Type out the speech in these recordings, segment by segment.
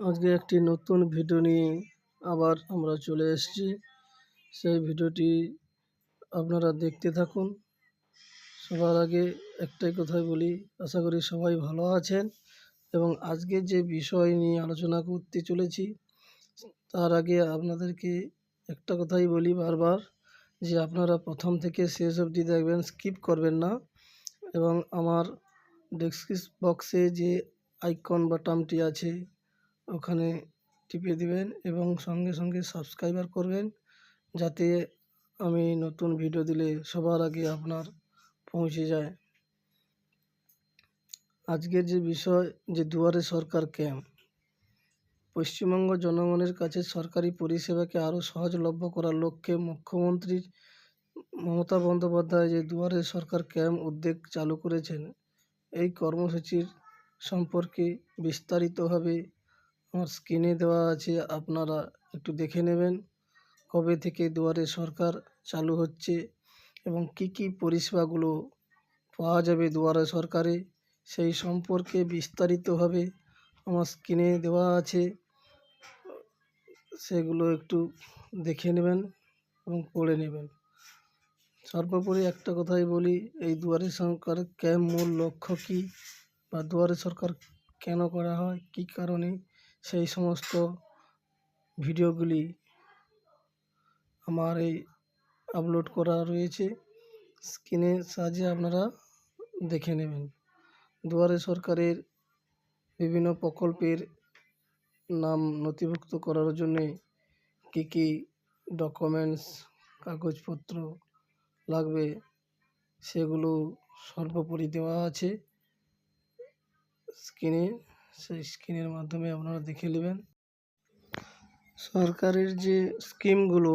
আজকে একটি নতুন ভিডিও নিয়ে আবার আমরা চলে এসেছি। সেই ভিডিওটি আপনারা দেখতে থাকুন। সবার আগে একটাই কথাই বলি, আশা করি সবাই ভালো আছেন এবং আজকে যে বিষয় নিয়ে আলোচনা করতে চলেছি, তার আগে আপনাদেরকে একটা কথাই বলি বারবার যে আপনারা প্রথম থেকে শেষ অবধি দেখবেন, স্কিপ করবেন না এবং আমার ডেসক্রিপ বক্সে যে আইকন বাটনটি আছে ওখানে টিপে দিবেন এবং সঙ্গে সঙ্গে সাবস্ক্রাইবার করবেন যাতে আমি নতুন ভিডিও দিলে সবার আগে আপনার পৌঁছে যায়। আজকের যে বিষয়, যে দুয়ারে সরকার ক্যাম্প। পশ্চিমবঙ্গ জনগণের কাছে সরকারি পরিষেবাকে আরও সহজলভ্য করার লক্ষ্যে মুখ্যমন্ত্রী মমতা বন্দ্যোপাধ্যায় যে দুয়ারে সরকার ক্যাম্প উদ্যোগ চালু করেছেন, এই কর্মসূচির সম্পর্কে বিস্তারিতভাবে আমার স্ক্রিনে দেওয়া আছে, আপনারা একটু দেখে নেবেন কবে থেকে দুয়ারে সরকার চালু হচ্ছে এবং কী কী পরিষেবাগুলো পাওয়া যাবে দুয়ারে সরকারে, সেই সম্পর্কে বিস্তারিতভাবে আমার স্ক্রিনে দেওয়া আছে। সেগুলো একটু দেখে নেবেন এবং পড়ে নেবেন। সর্বোপরি একটা কথাই বলি, এই দুয়ারে সরকার ক্যাম্প মূল লক্ষ্য কী বা দুয়ারে সরকার কেন করা হয়, কী কারণে সেই সমস্ত ভিডিওগুলি আমার এই আপলোড করা রয়েছে। স্ক্রিনের সাহায্যে আপনারা দেখে নেবেন। দুয়ারে সরকারের বিভিন্ন প্রকল্পের নাম নথিভুক্ত করার জন্যে কী কী ডকুমেন্টস কাগজপত্র লাগবে সেগুলো সর্বোপরি দেওয়া আছে। স্ক্রিনে সেই স্ক্রিনের মাধ্যমে আপনারা দেখে নেবেন। সরকারের যে স্কিমগুলো,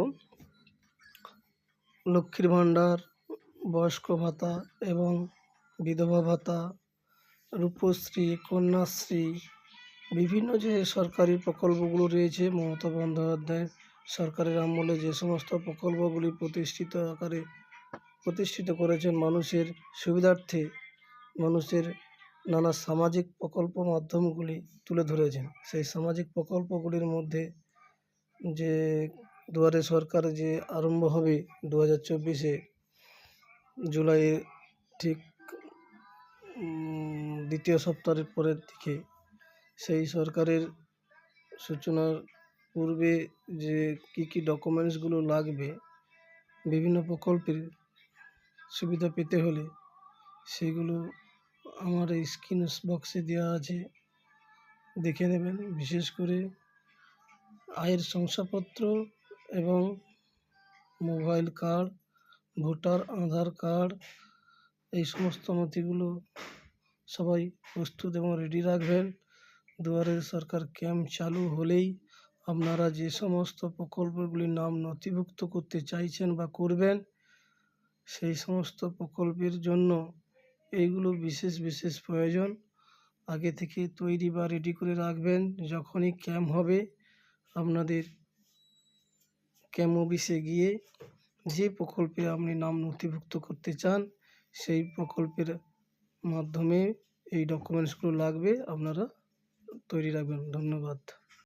লক্ষ্মীর ভাণ্ডার, বয়স্ক ভাতা এবং বিধবা ভাতা, রূপশ্রী, কন্যাশ্রী, বিভিন্ন যে সরকারি প্রকল্পগুলো রয়েছে, মমতা বন্দ্যোপাধ্যায় সরকারের আমলে যে সমস্ত প্রকল্পগুলি প্রতিষ্ঠিত আকারে প্রতিষ্ঠিত করেছেন মানুষের সুবিধার্থে, মানুষের নানা সামাজিক প্রকল্প মাধ্যমগুলি তুলে ধরেছেন। সেই সামাজিক প্রকল্পগুলির মধ্যে যে দুয়ারে সরকার যে আরম্ভ হবে দু হাজার চব্বিশে জুলাইয়ের ঠিক দ্বিতীয় সপ্তাহের পরের দিকে সেই সরকারের সূচনার পূর্বে যে কী কী ডকুমেন্টসগুলো লাগবে, বিভিন্ন প্রকল্পের সুবিধা পেতে হলে সেগুলো আমার এই স্ক্রিন বক্সে দেওয়া আছে। দেখে নেবেন, বিশেষ করে আয়ের শংসাপত্র এবং mobile card voter Aadhaar card এই সমস্ত নথিগুলো সবাই প্রস্তুত এবং রেডি রাখবেন। দুয়ারে সরকার ক্যাম্প চালু হলেই আপনারা যে সমস্ত প্রকল্পগুলির নাম নথিভুক্ত করতে চাইছেন বা করবেন, সেই সমস্ত প্রকল্পের জন্য এইগুলো বিশেষ বিশেষ প্রয়োজন। আগে থেকে তৈরি বা রেডি করে রাখবেন। যখনই ক্যাম্প হবে, আপনাদের ক্যাম্প অফিসে গিয়ে যে প্রকল্পে আপনি নাম নথিভুক্ত করতে চান, সেই প্রকল্পের মাধ্যমে এই ডকুমেন্টসগুলো লাগবে, আপনারা তৈরি রাখবেন। ধন্যবাদ।